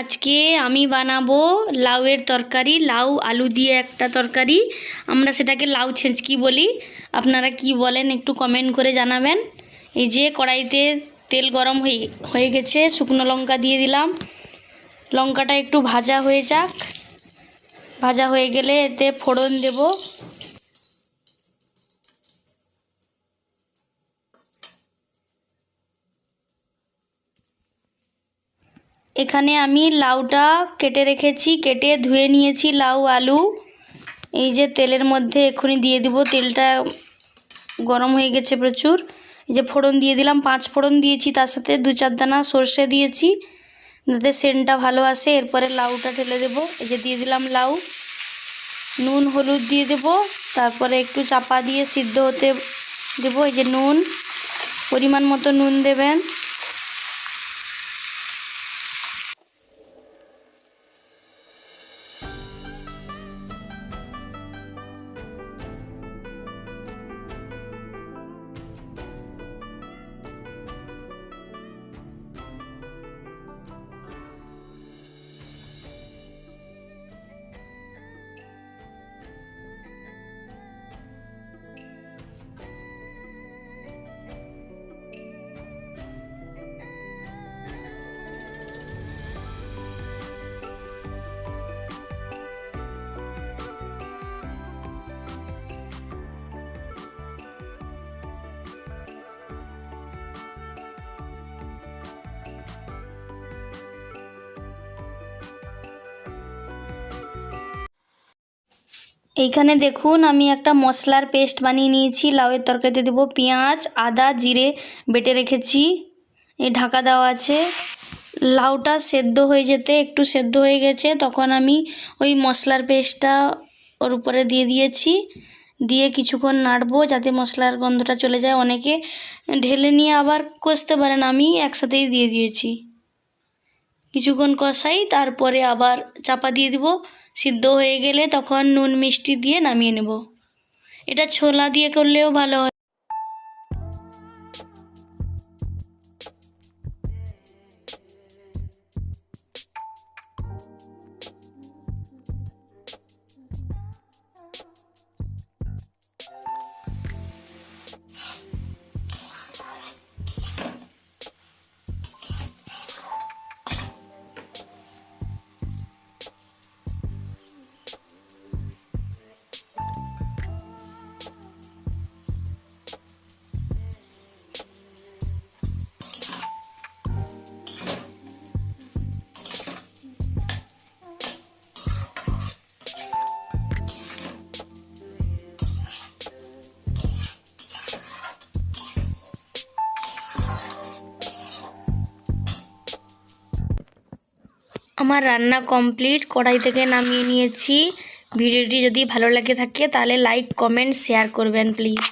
আজকে আমি বানাবো লাউয়ের তরকারি। লাউ, আলু দিয়ে একটা তরকারি। আমরা সেটাকে লাউ ছেঁচকি বলি। আপনারা কি বলেন একটু কমেন্ট করে জানাবেন। এই যে কড়াইতে তেল গরম হয়ে হয়ে গেছে, শুকনো লঙ্কা দিয়ে দিলাম। লঙ্কাটা একটু ভাজা হয়ে যাক। ভাজা হয়ে গেলে এতে ফোড়ন দেব। এখানে আমি লাউটা কেটে রেখেছি, কেটে ধুয়ে নিয়েছি লাউ, আলু। এই যে তেলের মধ্যে এক্ষুনি দিয়ে দিব, তেলটা গরম হয়ে গেছে প্রচুর। এই যে ফোড়ন দিয়ে দিলাম, পাঁচ ফোড়ন দিয়েছি, তার সাথে দু চার দানা সর্ষে দিয়েছি, যাতে সেন্টটা ভালো আসে। এরপরে লাউটা ঢেলে দেব, এই যে দিয়ে দিলাম লাউ। নুন, হলুদ দিয়ে দেব, তারপরে একটু চাপা দিয়ে সিদ্ধ হতে দেব, এই যে নুন। পরিমাণ মতো নুন দেবেন। এইখানে দেখুন, আমি একটা মশলার পেস্ট বানিয়ে নিয়েছি। লাউয়ের তরকারিতে দেবো পেঁয়াজ, আদা, জিরে বেটে রেখেছি। এই ঢাকা দেওয়া আছে। লাউটা সেদ্ধ হয়ে যেতে একটু সেদ্ধ হয়ে গেছে, তখন আমি ওই মশলার পেস্টটা ওর উপরে দিয়ে দিয়েছি। দিয়ে কিছুক্ষণ নাড়বো যাতে মশলার গন্ধটা চলে যায়। অনেকে ঢেলে নিয়ে আবার কষতে পারেন, আমি একসাথেই দিয়ে দিয়েছি। কিছুক্ষণ কষাই, তারপরে আবার চাপা দিয়ে দিব। সিদ্ধ হয়ে গেলে তখন নুন মিষ্টি দিয়ে নামিয়ে নেব। এটা ছোলা দিয়ে করলেও ভালো হয়। আমার রান্না কমপ্লিট, কড়াই থেকে নামিয়ে নিয়েছি। ভিডিওটি যদি ভালো লাগে থাকে তাহলে লাইক কমেন্ট শেয়ার করবেন প্লিজ